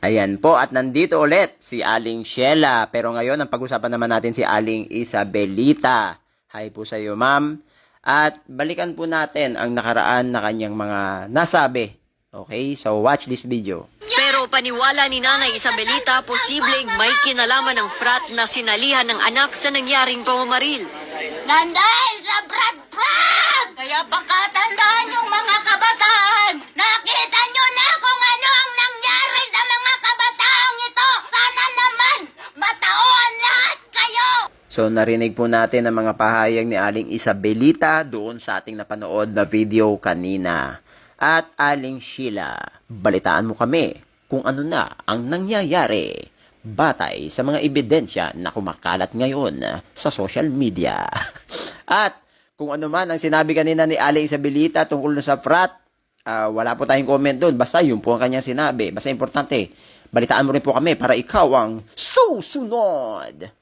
Ayan po, at nandito ulit si Aling Sheila. Pero ngayon, ang pag-usapan naman natin si Aling Isabelita. Hi po sa iyo, ma'am. At balikan po natin ang nakaraan na kanyang mga nasabi. Okay, so watch this video. Pero paniwala ni Nanay Isabelita, posibleng may kinalaman ng frat na sinalihan ng anak sa nangyaring pamamaril. Nandahil sa Brad So narinig po natin ang mga pahayag ni Aling Isabelita doon sa ating napanood na video kanina. At Aling Sheila, balitaan mo kami kung ano na ang nangyayari batay sa mga ebidensya na kumakalat ngayon sa social media. At kung ano man ang sinabi kanina ni Aling Isabelita tungkol sa frat, ah, wala po tayong comment doon. Basta yun po ang kanyang sinabi. Basta importante, balitaan mo rin po kami para ikaw ang susunod.